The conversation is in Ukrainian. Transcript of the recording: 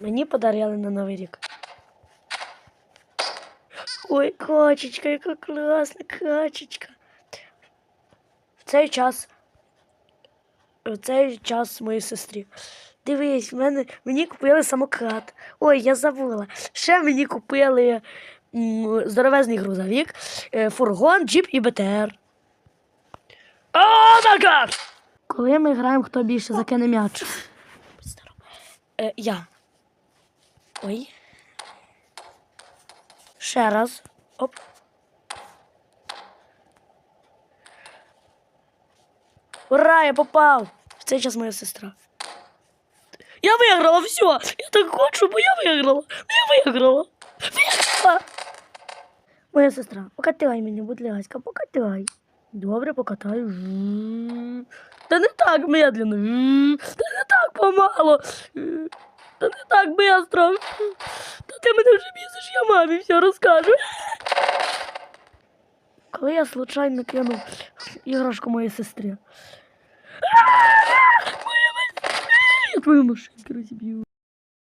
Мені подарили на Новий рік. Ой, качечка, яка класна качечка. В цей час. В цей час моїй сестрі. Дивись, мене, мені купили самокат. Ой, я забула. Ще мені купили м, здоровезний грузовик, е, фургон, джіп і БТР. О, накат! Коли ми граємо, хто більше закине м'яч? Е, я. Ой. Ще раз. Оп. Ура, я попав! В цей час моя сестра. Я виграла, все! Я так хочу, бо я виграла! Я виграла! Виграла! Моя сестра, покатай мені, будь ласка, покатай. Добре, покатаю. Та не так медленно. Та не так помало. Та не так бистро. Та ти мене вже бісиш, я мамі все розкажу. Коли я случайно кинув іграшку моїй сестрі. Я твою машинку розіб'ю.